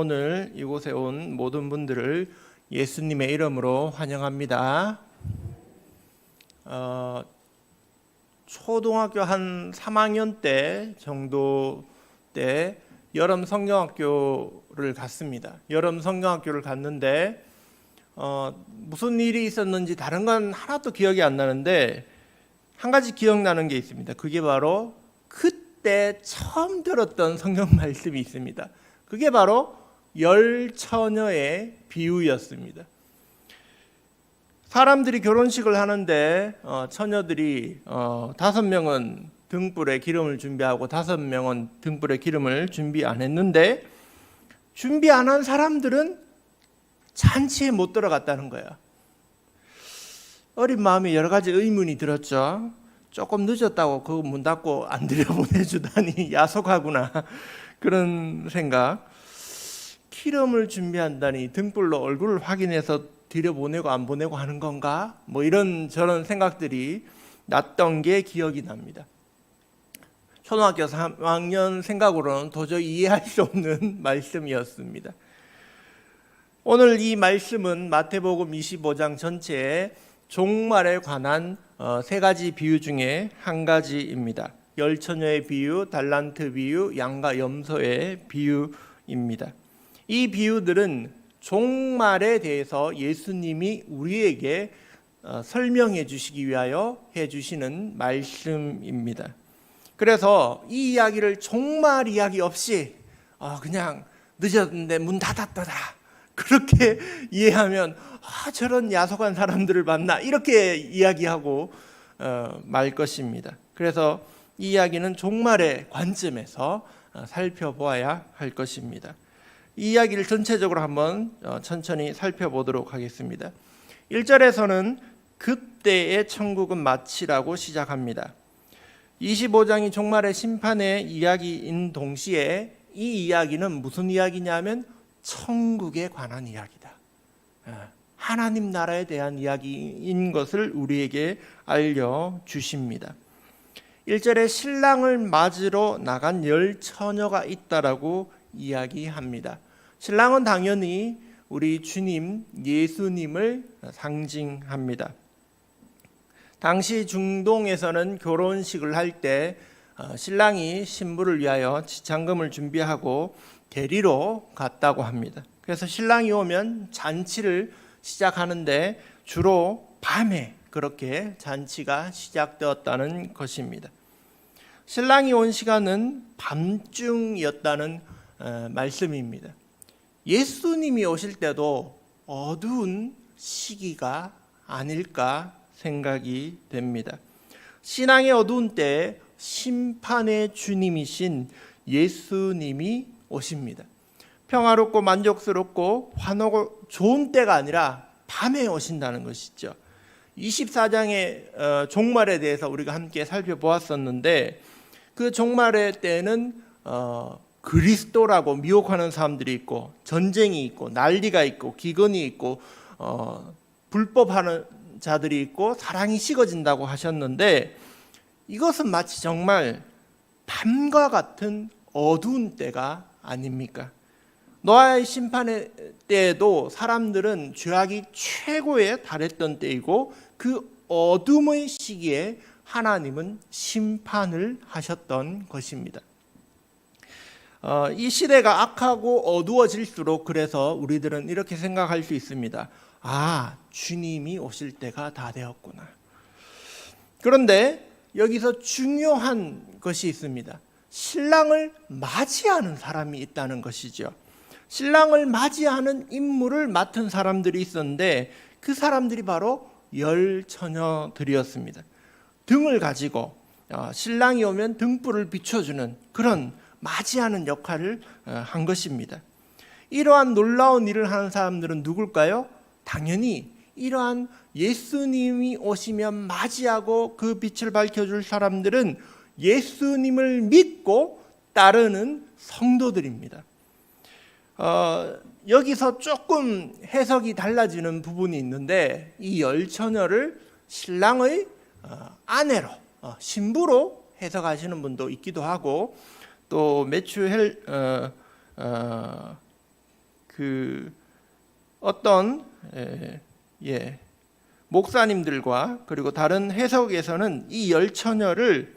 오늘 이곳에 온 모든 분들을 예수님의 이름으로 환영합니다. 어, 초등학교 한 3학년 때 정도 때 여름 성경학교를 갔습니다. 여름 성경학교를 갔는데 어, 무슨 일이 있었는지 다른 건 하나도 기억이 안 나는데 한 가지 기억나는 게 있습니다. 그게 바로 그때 처음 들었던 성경 말씀이 있습니다. 그게 바로 열 처녀의 비유였습니다. 사람들이 결혼식을 하는데 어, 처녀들이 어, 다섯 명은 등불에 기름을 준비하고 다섯 명은 등불에 기름을 준비 안 했는데 준비 안 한 사람들은 잔치에 못 들어갔다는 거야. 어린 마음에 여러 가지 의문이 들었죠. 조금 늦었다고 그 문 닫고 안 들여보내주다니 야속하구나 그런 생각. 기름을 준비한다니 등불로 얼굴을 확인해서 들여보내고 안 보내고 하는 건가? 뭐 이런 저런 생각들이 났던 게 기억이 납니다. 초등학교 3학년 생각으로는 도저히 이해할 수 없는 말씀이었습니다. 오늘 이 말씀은 마태복음 25장 전체에 종말에 관한 어, 세 가지 비유 중에 한 가지입니다. 열 처녀의 비유, 달란트 비유, 양과 염소의 비유입니다. 이 비유들은 종말에 대해서 예수님이 우리에게 어, 설명해 주시기 위하여 해 주시는 말씀입니다. 그래서 이 이야기를 종말 이야기 없이 어, 그냥 늦었는데 문 닫았더라. 그렇게 이해하면 아, 저런 야속한 사람들을 만나 이렇게 이야기하고 어, 말 것입니다. 그래서 이 이야기는 종말의 관점에서 어, 살펴보아야 할 것입니다. 이 이야기를 전체적으로 한번 어, 천천히 살펴보도록 하겠습니다. 1절에서는 그때의 천국은 마치라고 시작합니다. 25장이 종말의 심판의 이야기인 동시에 이 이야기는 무슨 이야기냐면 천국에 관한 이야기다. 예, 하나님 나라에 대한 이야기인 것을 우리에게 알려 주십니다. 1절에 신랑을 맞으러 나간 열 처녀가 있다라고 이야기합니다. 신랑은 당연히 우리 주님 예수님을 상징합니다. 당시 중동에서는 결혼식을 할때 어, 신랑이 신부를 위하여 지창금을 준비하고 대리로 갔다고 합니다. 그래서 신랑이 오면 잔치를 시작하는데 주로 밤에 그렇게 잔치가 시작되었다는 것입니다. 신랑이 온 시간은 밤중이었다는 어, 말씀입니다. 예수님이 오실 때도 어두운 시기가 아닐까 생각이 됩니다. 신앙의 어두운 때 심판의 주님이신 예수님이 오십니다. 평화롭고 만족스럽고 환하고 좋은 때가 아니라 밤에 오신다는 것이죠. 24장의 어, 종말에 대해서 우리가 함께 살펴보았었는데 그 종말의 때는 어, 그리스도라고 미혹하는 사람들이 있고 전쟁이 있고 난리가 있고 기근이 있고 어, 불법하는 자들이 있고 사랑이 식어진다고 하셨는데 이것은 마치 정말 밤과 같은 어두운 때가 아닙니까? 노아의 심판의 때에도 사람들은 죄악이 최고에 달했던 때이고 그 어둠의 시기에 하나님은 심판을 하셨던 것입니다. 어, 이 시대가 악하고 어두워질수록 그래서 우리들은 이렇게 생각할 수 있습니다. 아, 주님이 오실 때가 다 되었구나. 그런데 여기서 중요한 것이 있습니다. 신랑을 맞이하는 사람이 있다는 것이죠. 신랑을 맞이하는 임무를 맡은 사람들이 있었는데 그 사람들이 바로 열 처녀들이었습니다. 등을 가지고 어, 신랑이 오면 등불을 비춰주는 그런 맞이하는 역할을 어, 한 것입니다. 이러한 놀라운 일을 하는 사람들은 누굴까요? 당연히 이러한 예수님이 오시면 맞이하고 그 빛을 밝혀줄 사람들은 예수님을 믿고 따르는 성도들입니다. 어, 여기서 조금 해석이 달라지는 부분이 있는데 이 열처녀를 신랑의 어, 아내로 어, 신부로 해석하시는 분도 있기도 하고 또 매튜 헬 어, 어, 그 어떤 에, 예, 목사님들과 그리고 다른 해석에서는 이 열 처녀를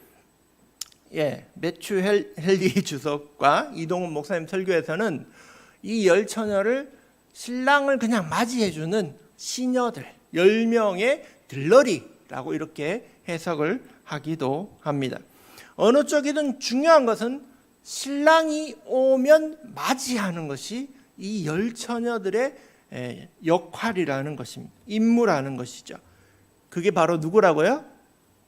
예, 매추 헬- 헨리 주석과 이동훈 목사님 설교에서는 이 열 처녀를 신랑을 그냥 맞이해 주는 시녀들 열 명의 들러리라고 이렇게 해석을 하기도 합니다. 어느 쪽이든 중요한 것은 신랑이 오면 맞이하는 것이 이 열 처녀들의 에, 역할이라는 것입니다. 임무라는 것이죠. 그게 바로 누구라고요?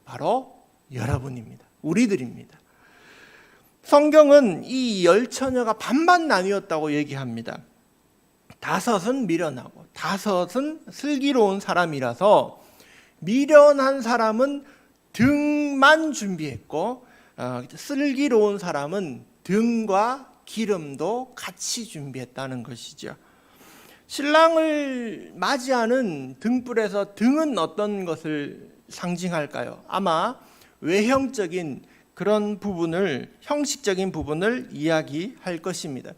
바로 여러분입니다. 우리들입니다. 성경은 이 열 처녀가 반반 나뉘었다고 얘기합니다. 다섯은 미련하고 다섯은 슬기로운 사람이라서 미련한 사람은 등만 준비했고 어, 슬기로운 사람은 등과 기름도 같이 준비했다는 것이죠. 신랑을 맞이하는 등불에서 등은 어떤 것을 상징할까요? 아마 외형적인 그런 부분을 형식적인 부분을 이야기할 것입니다.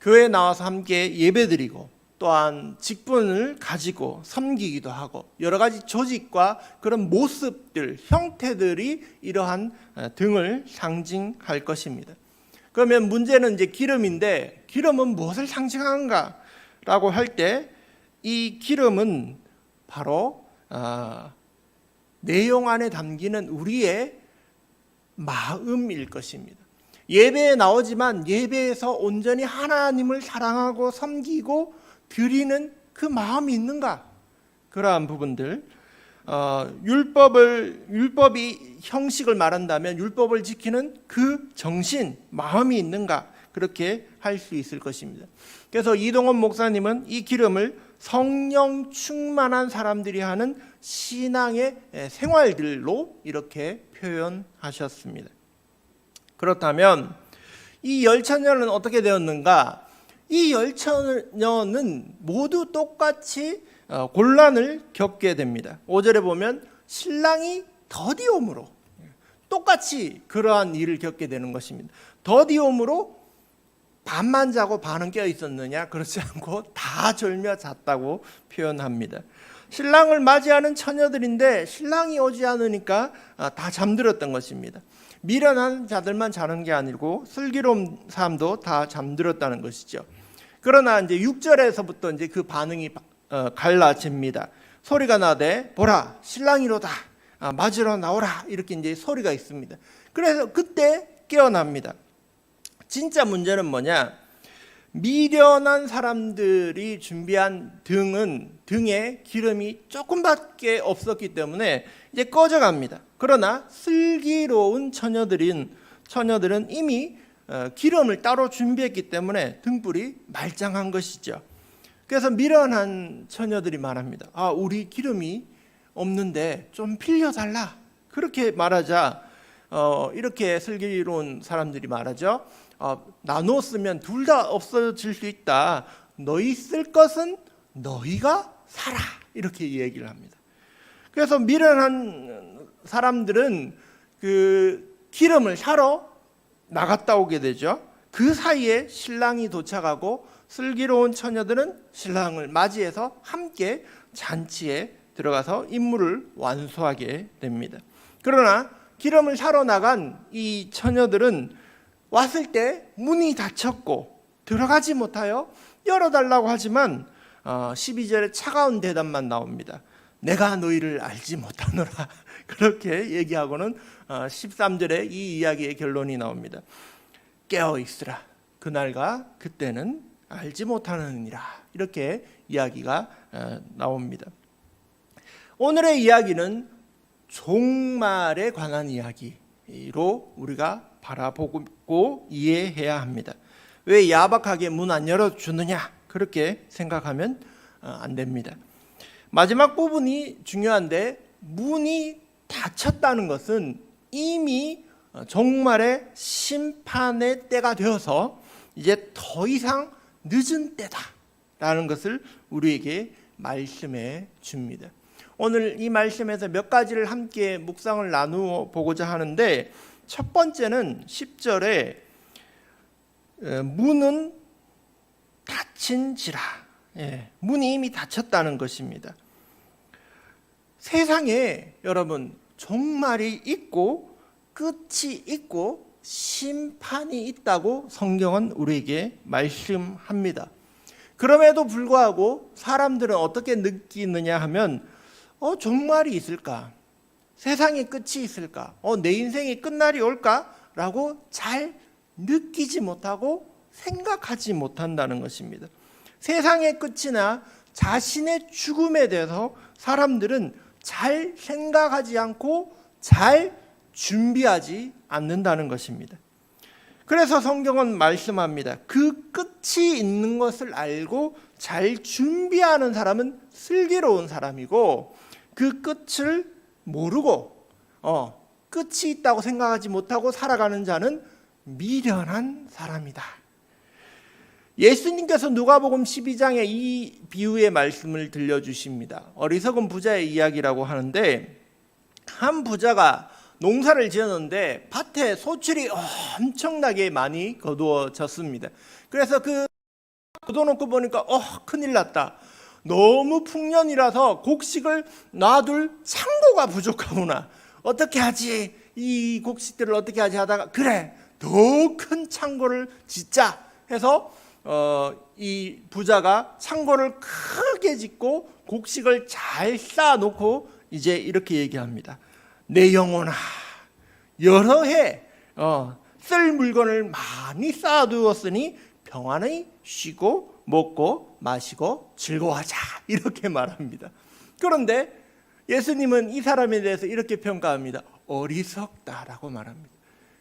교회 나와서 함께 예배드리고 또한 직분을 가지고 섬기기도 하고 여러 가지 조직과 그런 모습들, 형태들이 이러한 어, 등을 상징할 것입니다. 그러면 문제는 이제 기름인데 기름은 무엇을 상징하는가라고 할 때 이 기름은 바로 아, 내용 안에 담기는 우리의 마음일 것입니다. 예배에 나오지만 예배에서 온전히 하나님을 사랑하고 섬기고 드리는 그 마음이 있는가? 그러한 부분들 어, 율법을 율법이 형식을 말한다면 율법을 지키는 그 정신 마음이 있는가 그렇게 할 수 있을 것입니다. 그래서 이동원 목사님은 이 기름을 성령 충만한 사람들이 하는 신앙의 생활들로 이렇게 표현하셨습니다. 그렇다면 이 열처녀는 어떻게 되었는가? 이 열처녀는 모두 똑같이 어, 곤란을 겪게 됩니다. 5절에 보면 신랑이 더디옴으로 똑같이 그러한 일을 겪게 되는 것입니다. 더디옴으로 반만 자고 반은 깨어 있었느냐? 그렇지 않고 다 졸며 잤다고 표현합니다. 신랑을 맞이하는 처녀들인데 신랑이 오지 않으니까 아, 다 잠들었던 것입니다. 미련한 자들만 자는 게 아니고 슬기로운 사람도 다 잠들었다는 것이죠. 그러나 이제 6절에서부터 이제 그 반응이 어, 갈라집니다. 소리가 나되 보라 신랑이로다 아, 맞으러 나오라 이렇게 이제 소리가 있습니다. 그래서 그때 깨어납니다. 진짜 문제는 뭐냐? 미련한 사람들이 준비한 등은 등에 기름이 조금밖에 없었기 때문에 이제 꺼져갑니다. 그러나 슬기로운 처녀들인 처녀들은 이미 어, 기름을 따로 준비했기 때문에 등불이 말짱한 것이죠. 그래서 미련한 처녀들이 말합니다. 아, 우리 기름이 없는데 좀 빌려달라. 그렇게 말하자 어, 이렇게 슬기로운 사람들이 말하죠. 어, 쓰면 둘 다 없어질 수 있다. 너희 쓸 것은 너희가 사라. 이렇게 얘기를 합니다. 그래서 미련한 사람들은 그 기름을 사러 나갔다 오게 되죠. 그 사이에 신랑이 도착하고 슬기로운 처녀들은 신랑을 맞이해서 함께 잔치에 들어가서 임무를 완수하게 됩니다. 그러나 기름을 사러 나간 이 처녀들은 왔을 때 문이 닫혔고 들어가지 못하여 열어달라고 하지만 어, 12절에 차가운 대답만 나옵니다. 내가 너희를 알지 못하노라 그렇게 얘기하고는 어, 13절에 이 이야기의 결론이 나옵니다. 깨어 있으라 그날과 그때는 알지 못하느니라 이렇게 이야기가 어, 나옵니다. 오늘의 이야기는 종말에 관한 이야기로 우리가 바라보고 이해해야 합니다. 왜 야박하게 문 안 열어주느냐 그렇게 생각하면 어, 안 됩니다. 마지막 부분이 중요한데 문이 닫혔다는 것은 이미 어, 종말의 심판의 때가 되어서 이제 더 이상 늦은 때다라는 것을 우리에게 말씀해 줍니다. 오늘 이 말씀에서 몇 가지를 함께 묵상을 나누어 보고자 하는데 첫 번째는 10절에 문은 닫힌지라. 예, 문이 이미 닫혔다는 것입니다. 세상에 여러분 종말이 있고 끝이 있고 심판이 있다고 성경은 우리에게 말씀합니다. 그럼에도 불구하고 사람들은 어떻게 느끼느냐 하면 어 종말이 있을까? 세상에 끝이 있을까? 어 내 인생이 끝날이 올까?라고 잘 느끼지 못하고 생각하지 못한다는 것입니다. 세상의 끝이나 자신의 죽음에 대해서 사람들은 잘 생각하지 않고 잘 준비하지 않는다는 것입니다. 그래서 성경은 말씀합니다. 그 끝이 있는 것을 알고 잘 준비하는 사람은 슬기로운 사람이고 그 끝을 모르고 어, 끝이 있다고 생각하지 못하고 살아가는 자는 미련한 사람이다. 예수님께서 누가복음 12장에 이 비유의 말씀을 들려주십니다. 어리석은 부자의 이야기라고 하는데 한 부자가 농사를 지었는데 밭에 소출이 엄청나게 많이 거두어졌습니다. 그래서 그 거둬놓고 보니까 어 큰일 났다. 너무 풍년이라서 곡식을 놔둘 창고가 부족하구나. 어떻게 하지? 이 곡식들을 어떻게 하지 하다가 그래 더 큰 창고를 짓자 해서 어, 이 부자가 창고를 크게 짓고 곡식을 잘 쌓아놓고 이제 이렇게 얘기합니다. 내 영혼아 여러 해 어, 쓸 물건을 많이 쌓아두었으니 평안히 쉬고 먹고 마시고 즐거워하자 이렇게 말합니다. 그런데 예수님은 이 사람에 대해서 이렇게 평가합니다. 어리석다라고 말합니다.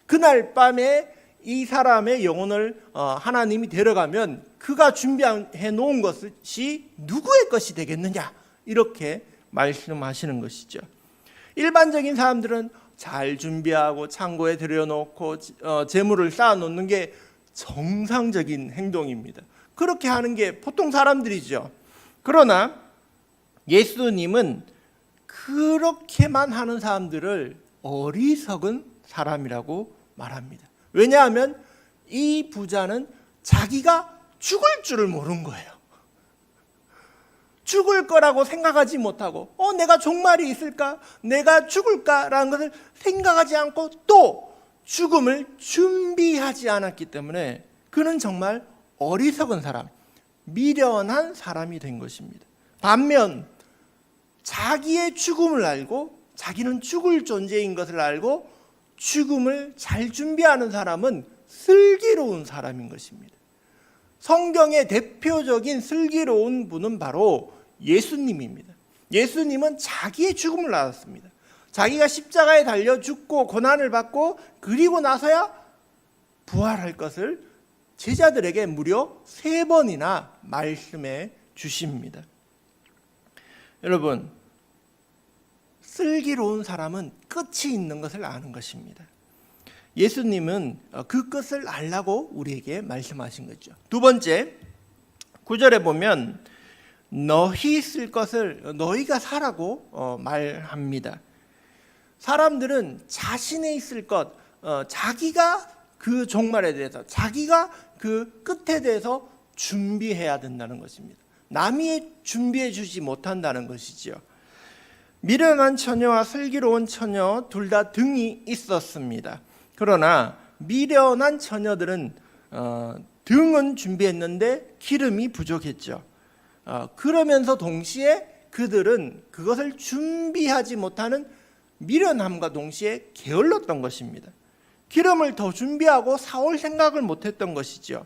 그날 밤에 이 사람의 영혼을 어, 하나님이 데려가면 그가 준비해 놓은 것이 누구의 것이 되겠느냐 이렇게 말씀하시는 것이죠. 일반적인 사람들은 잘 준비하고 창고에 들여놓고 어, 재물을 쌓아놓는 게 정상적인 행동입니다. 그렇게 하는 게 보통 사람들이죠. 그러나 예수님은 그렇게만 하는 사람들을 어리석은 사람이라고 말합니다. 왜냐하면 이 부자는 자기가 죽을 줄을 모르는 거예요. 죽을 거라고 생각하지 못하고, 어, 내가 종말이 있을까? 내가 죽을까라는 것을 생각하지 않고 또 죽음을 준비하지 않았기 때문에 그는 정말 어리석은 사람, 미련한 사람이 된 것입니다. 반면 자기의 죽음을 알고 자기는 죽을 존재인 것을 알고 죽음을 잘 준비하는 사람은 슬기로운 사람인 것입니다. 성경의 대표적인 슬기로운 분은 바로 예수님입니다. 예수님은 자기의 죽음을 알았습니다. 자기가 십자가에 달려 죽고 고난을 받고 그리고 나서야 부활할 것을 제자들에게 무려 세 번이나 말씀해 주십니다. 여러분, 슬기로운 사람은 끝이 있는 것을 아는 것입니다. 예수님은 그 끝을 알라고 우리에게 말씀하신 거죠. 두 번째, 구절에 보면 너희 쓸 것을 너희가 사라고 어, 말합니다. 사람들은 자신의 있을 것, 어, 자기가 그 종말에 대해서, 자기가 그 끝에 대해서 준비해야 된다는 것입니다. 남이 준비해 주지 못한다는 것이지요. 미련한 처녀와 슬기로운 처녀 둘 다 등이 있었습니다. 그러나 미련한 처녀들은 어, 등은 준비했는데 기름이 부족했죠. 어, 그러면서 동시에 그들은 그것을 준비하지 못하는 미련함과 동시에 게을렀던 것입니다. 기름을 더 준비하고 사올 생각을 못했던 것이죠.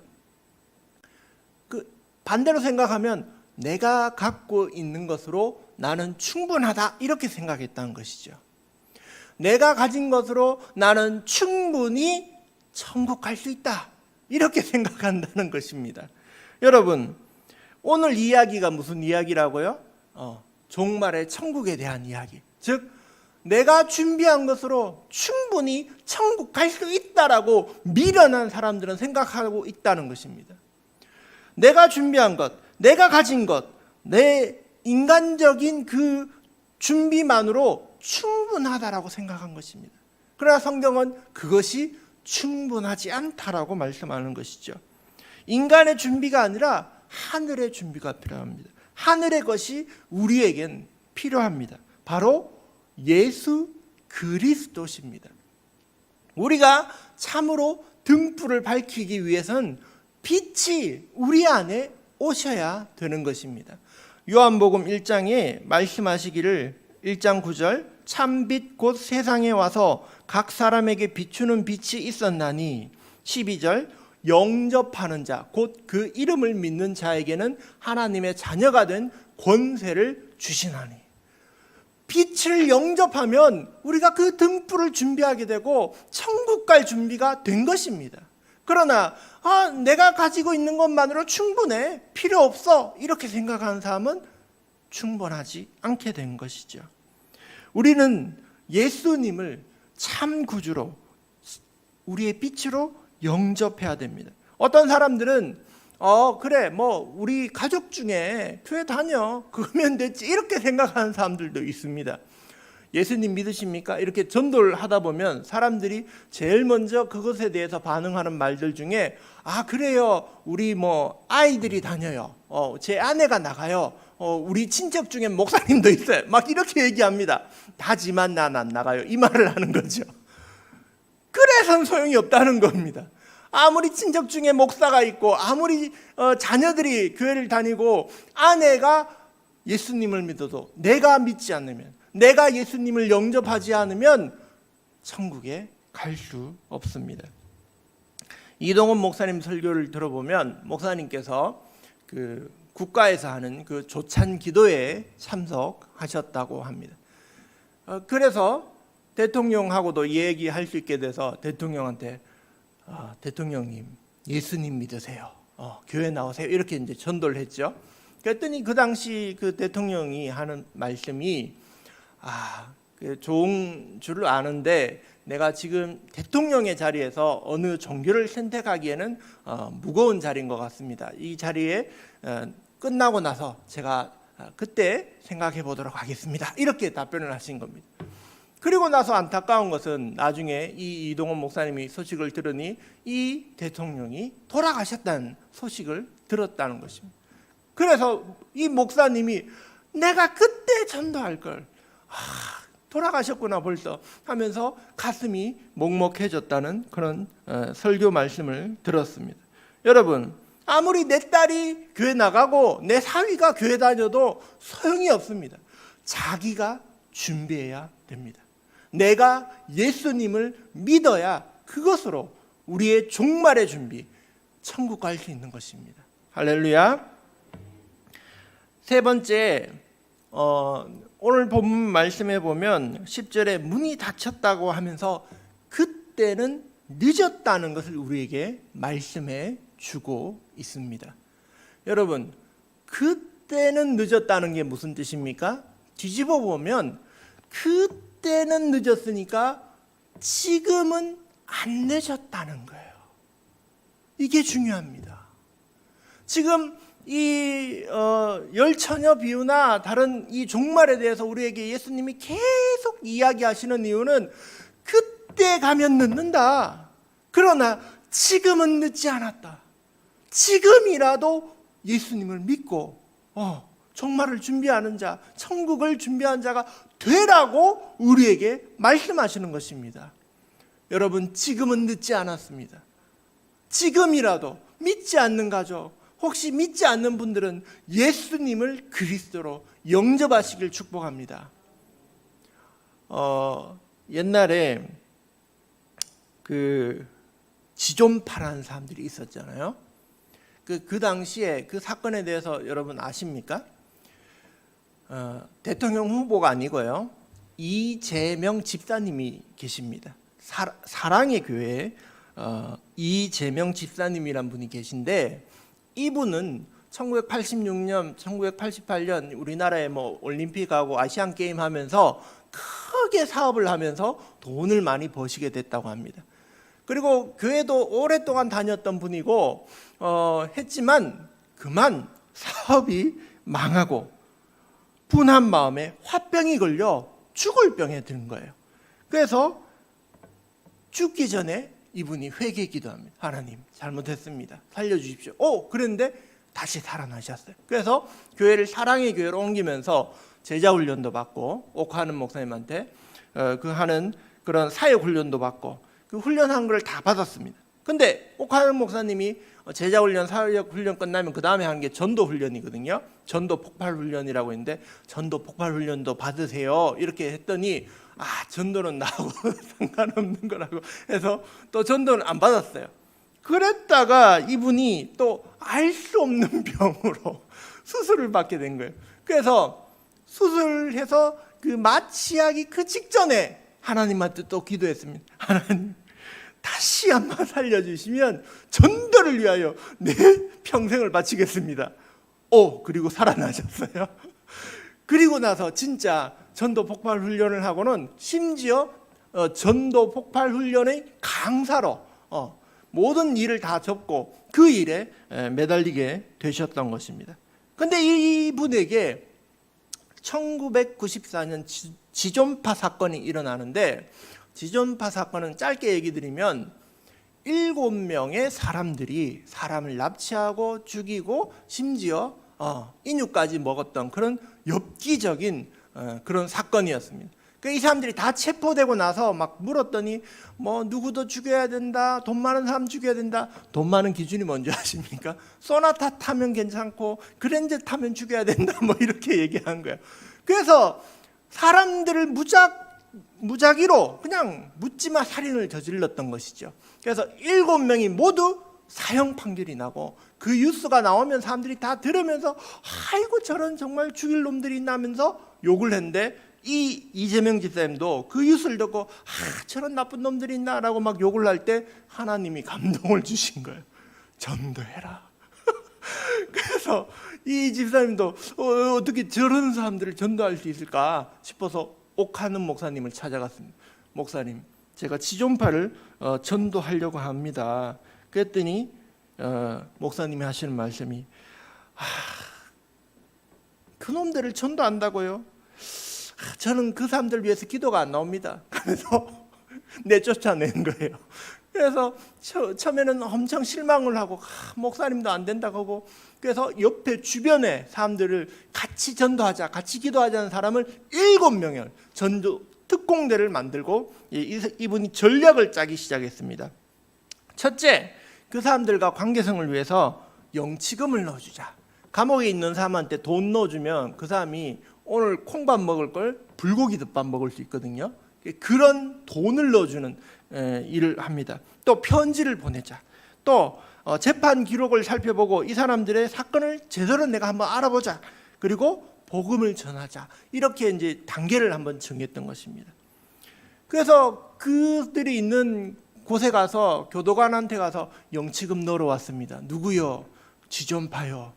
그 반대로 생각하면 내가 갖고 있는 것으로 나는 충분하다 이렇게 생각했다는 것이죠. 내가 가진 것으로 나는 충분히 천국 갈 수 있다 이렇게 생각한다는 것입니다. 여러분 오늘 이야기가 무슨 이야기라고요? 어, 종말의 천국에 대한 이야기. 즉 내가 준비한 것으로 충분히 천국 갈 수 있다라고 미련한 사람들은 생각하고 있다는 것입니다. 내가 준비한 것, 내가 가진 것, 내 인간적인 그 준비만으로 충분하다라고 생각한 것입니다. 그러나 성경은 그것이 충분하지 않다라고 말씀하는 것이죠. 인간의 준비가 아니라 하늘의 준비가 필요합니다. 하늘의 것이 우리에겐 필요합니다. 바로 예수 그리스도십니다. 우리가 참으로 등불을 밝히기 위해선 빛이 우리 안에 오셔야 되는 것입니다. 요한복음 1장에 말씀하시기를 1장 9절 참빛 곧 세상에 와서 각 사람에게 비추는 빛이 있었나니 12절 영접하는 자 곧 그 이름을 믿는 자에게는 하나님의 자녀가 된 권세를 주시나니 빛을 영접하면 우리가 그 등불을 준비하게 되고 천국 갈 준비가 된 것입니다. 그러나 아, 내가 가지고 있는 것만으로 충분해 필요 없어 이렇게 생각하는 사람은 충분하지 않게 된 것이죠. 우리는 예수님을 참 구주로 우리의 빛으로 영접해야 됩니다. 어떤 사람들은 어 그래 뭐 우리 가족 중에 교회 다녀 그러면 됐지 이렇게 생각하는 사람들도 있습니다. 예수님 믿으십니까? 이렇게 전도를 하다 보면 사람들이 제일 먼저 그것에 대해서 반응하는 말들 중에 아 그래요. 우리 뭐 아이들이 다녀요. 어, 제 아내가 나가요. 어, 우리 친척 중에 목사님도 있어요. 막 이렇게 얘기합니다. 하지만 난 안 나가요. 이 말을 하는 거죠. 그래선 소용이 없다는 겁니다. 아무리 친척 중에 목사가 있고 아무리 어, 자녀들이 교회를 다니고 아내가 예수님을 믿어도 내가 믿지 않으면 내가 예수님을 영접하지 않으면 천국에 갈 수 없습니다. 이동원 목사님 설교를 들어보면 목사님께서 그 국가에서 하는 그 조찬 기도에 참석하셨다고 합니다. 어, 그래서 대통령하고도 얘기할 수 있게 돼서 대통령한테 아, 대통령님 예수님 믿으세요. 어, 교회 나오세요. 이렇게 이제 전도를 했죠. 그랬더니 그 당시 그 대통령이 하는 말씀이 아, 그 좋은 줄 아는데 내가 지금 대통령의 자리에서 어느 종교를 선택하기에는 어, 무거운 자리인 것 같습니다. 이 자리에 어, 끝나고 나서 제가 어, 그때 생각해 보도록 하겠습니다. 이렇게 답변을 하신 겁니다. 그리고 나서 안타까운 것은 나중에 이 이동원 목사님이 소식을 들으니 이 대통령이 돌아가셨다는 소식을 들었다는 것입니다. 그래서 이 목사님이 내가 그때 전도할 걸 아, 돌아가셨구나 벌써 하면서 가슴이 먹먹해졌다는 그런 어, 설교 말씀을 들었습니다. 여러분 아무리 내 딸이 교회 나가고 내 사위가 교회 다녀도 소용이 없습니다. 자기가 준비해야 됩니다. 내가 예수님을 믿어야 그것으로 우리의 종말의 준비, 천국 갈 수 있는 것입니다. 할렐루야. 세 번째, 어, 오늘 본문 말씀에 보면 10절에 문이 닫혔다고 하면서 그때는 늦었다는 것을 우리에게 말씀해 주고 있습니다. 여러분, 그때는 늦었다는 게 무슨 뜻입니까? 뒤집어 보면 그때는 늦었으니까 지금은 안 늦었다는 거예요. 이게 중요합니다. 지금 이 어, 열처녀 비유나 다른 이 종말에 대해서 우리에게 예수님이 계속 이야기하시는 이유는 그때 가면 늦는다. 그러나 지금은 늦지 않았다. 지금이라도 예수님을 믿고 어, 종말을 준비하는 자, 천국을 준비한 자가 되라고 우리에게 말씀하시는 것입니다. 여러분 지금은 늦지 않았습니다. 지금이라도 믿지 않는 가족, 혹시 믿지 않는 분들은 예수님을 그리스도로 영접하시길 축복합니다. 어, 옛날에 그 지존파라는 사람들이 있었잖아요. 그, 그 당시에 그 사건에 대해서 여러분 아십니까? 어, 대통령 후보가 아니고요. 이재명 집사님이 계십니다. 사, 사랑의 교회 어, 이재명 집사님이란 분이 계신데 이분은 1986년, 1988년 우리나라에 뭐 올림픽하고 아시안 게임 하면서 크게 사업을 하면서 돈을 많이 버시게 됐다고 합니다. 그리고 교회도 오랫동안 다녔던 분이고 어, 했지만 그만 사업이 망하고 분한 마음에 화병이 걸려 죽을 병에 든 거예요. 그래서 죽기 전에 이분이 회개 기도합니다. 하나님 잘못했습니다. 살려주십시오. 오 그런데 다시 살아나셨어요. 그래서 교회를 사랑의 교회로 옮기면서 제자 훈련도 받고 옥하는 목사님한테 어, 그 하는 그런 사역 훈련도 받고 그 훈련한 걸 다 받았습니다. 근데 옥하는 목사님이 제자 훈련, 사역 훈련 끝나면 그 다음에 하는 게 전도 훈련이거든요. 전도 폭발 훈련이라고 있는데 전도 폭발 훈련도 받으세요. 이렇게 했더니 아 전도는 나하고 상관없는 거라고 해서 또 전도는 안 받았어요. 그랬다가 이분이 또 알 수 없는 병으로 수술을 받게 된 거예요. 그래서 수술해서 그 마취하기 그 직전에 하나님한테 또 기도했습니다. 하나님 다시 한번 살려주시면 전도를 위하여 내 평생을 바치겠습니다. 오 그리고 살아나셨어요. 그리고 나서 진짜 전도 폭발 훈련을 하고는 심지어 어, 전도 폭발 훈련의 강사로 어, 모든 일을 다 접고 그 일에 에, 매달리게 되셨던 것입니다. 근데 이분에게 1994년 지, 지존파 사건이 일어나는데 지존파 사건은 짧게 얘기 드리면 일곱 명의 사람들이 사람을 납치하고 죽이고 심지어 어, 인육까지 먹었던 그런 엽기적인 어, 그런 사건이었습니다. 그이 사람들이 다 체포되고 나서 막 물었더니 뭐 누구도 죽여야 된다, 돈 많은 사람 죽여야 된다. 돈 많은 기준이 뭔지 아십니까? 소나타 타면 괜찮고 그랜저 타면 죽여야 된다. 뭐 이렇게 얘기한 거예요. 그래서 사람들을 무작 무작위로 그냥 묻지마 살인을 저질렀던 것이죠. 그래서 일곱 명이 모두 사형 판결이 나고 그 뉴스가 나오면 사람들이 다 들으면서 아이고 저런 정말 죽일 놈들이 있나면서 욕을 했는데 이 이재명 집사님도 그 뉴스를 듣고 아 저런 나쁜 놈들이 있나라고 막 욕을 할 때 하나님이 감동을 주신 거예요. 전도해라. 그래서 이 집사님도 어, 어떻게 저런 사람들을 전도할 수 있을까 싶어서 옥하는 목사님을 찾아갔습니다. 목사님, 제가 지존파를 어, 전도하려고 합니다. 그랬더니 어, 목사님이 하시는 말씀이 아, 그놈들을 전도한다고요? 아, 저는 그 사람들 위해서 기도가 안 나옵니다. 그래서 내쫓아낸 거예요. 그래서 처, 처음에는 엄청 실망을 하고 아, 목사님도 안 된다고 하고 그래서 옆에 주변에 사람들을 같이 전도하자, 같이 기도하자는 사람을 일곱 명을 전도 특공대를 만들고 이- 이분이 전략을 짜기 시작했습니다. 첫째, 그 사람들과 관계성을 위해서 영치금을 넣어주자. 감옥에 있는 사람한테 돈 넣어주면 그 사람이 오늘 콩밥 먹을 걸 불고기 덮밥 먹을 수 있거든요. 그런 돈을 넣어주는 에, 일을 합니다. 또 편지를 보내자. 또 어, 재판 기록을 살펴보고 이 사람들의 사건을 제대로 내가 한번 알아보자. 그리고 복음을 전하자. 이렇게 이제 단계를 한번 정했던 것입니다. 그래서 그들이 있는 곳에 가서 교도관한테 가서 영치금 넣으러 왔습니다. 누구요? 지존파요.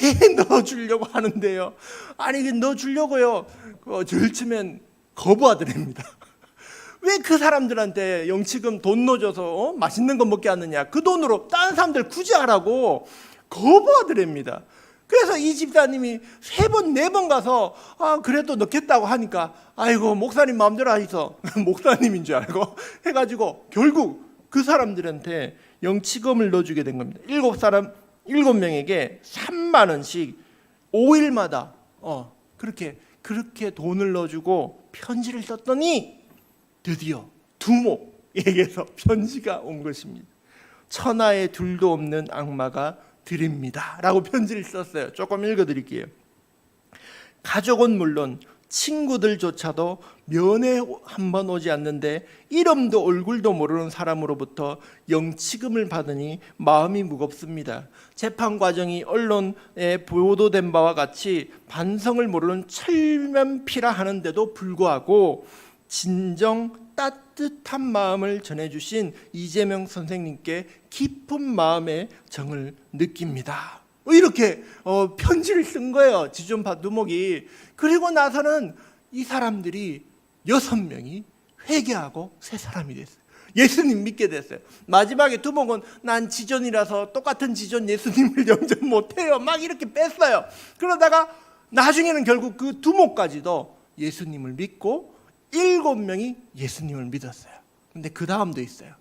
왜 넣어주려고 하는데요? 아니 넣어주려고요. 어, 절치면 거부하더랍니다. 왜 그 사람들한테 영치금 돈 넣어줘서 어? 맛있는 거 먹게 하느냐? 그 돈으로 다른 사람들 구제하라고 거부하더랍니다. 그래서 이 집사님이 세 번, 네 번 가서 아, 그래도 넣겠다고 하니까 아이고, 목사님 마음대로 하셔서 목사님인 줄 알고 해가지고 결국 그 사람들한테 영치금을 넣어주게 된 겁니다. 일곱 사람, 일곱 명에게 3만 원씩 5일마다 어, 그렇게 그렇게 돈을 넣어주고 편지를 썼더니 드디어 두목에게서 편지가 온 것입니다. 천하에 둘도 없는 악마가 드립니다라고 편지를 썼어요. 조금 읽어드릴게요. 가족은 물론 친구들조차도 면회 한 번 오지 않는데 이름도 얼굴도 모르는 사람으로부터 영치금을 받으니 마음이 무겁습니다. 재판 과정이 언론에 보도된 바와 같이 반성을 모르는 철면피라 하는데도 불구하고 진정 따뜻한 마음을 전해주신 이재명 선생님께 깊은 마음의 정을 느낍니다. 이렇게 어, 편지를 쓴 거예요. 지존파 두목이. 그리고 나서는 이 사람들이 여섯 명이 회개하고 새 사람이 됐어요. 예수님 믿게 됐어요. 마지막에 두목은 난 지존이라서 똑같은 지존 예수님을 영접 못해요. 막 이렇게 뺐어요. 그러다가 나중에는 결국 그 두목까지도 예수님을 믿고 일곱 명이 예수님을 믿었어요. 근데 그 다음도 있어요.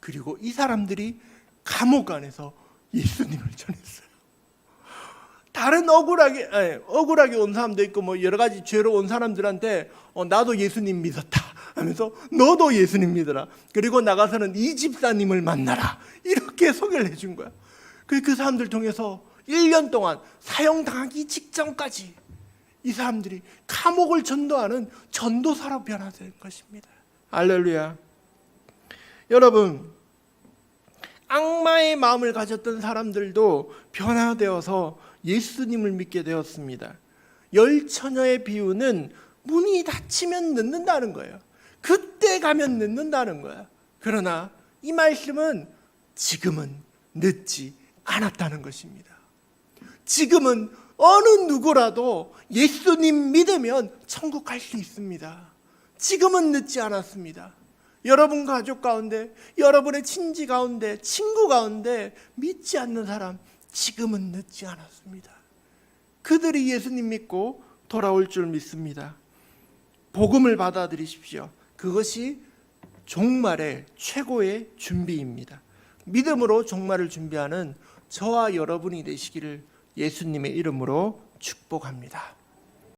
그리고 이 사람들이 감옥 안에서 예수님을 전했어요. 다른 억울하게 아니, 억울하게 온 사람도 있고 뭐 여러 가지 죄로 온 사람들한테 어, 나도 예수님 믿었다 하면서 너도 예수님 믿어라 그리고 나가서는 이 집사님을 만나라 이렇게 소개를 해준 거야. 그, 그 사람들 통해서 1년 동안 사형당하기 직전까지 이 사람들이 감옥을 전도하는 전도사로 변화된 것입니다. 알렐루야. 여러분 악마의 마음을 가졌던 사람들도 변화되어서 예수님을 믿게 되었습니다. 열 처녀의 비유는 문이 닫히면 늦는다는 거예요. 그때 가면 늦는다는 거야. 그러나 이 말씀은 지금은 늦지 않았다는 것입니다. 지금은 어느 누구라도 예수님 믿으면 천국 갈 수 있습니다. 지금은 늦지 않았습니다. 여러분 가족 가운데, 여러분의 친지 가운데, 친구 가운데 믿지 않는 사람 지금은 늦지 않았습니다. 그들이 예수님 믿고 돌아올 줄 믿습니다. 복음을 받아들이십시오. 그것이 종말의 최고의 준비입니다. 믿음으로 종말을 준비하는 저와 여러분이 되시기를 예수님의 이름으로 축복합니다.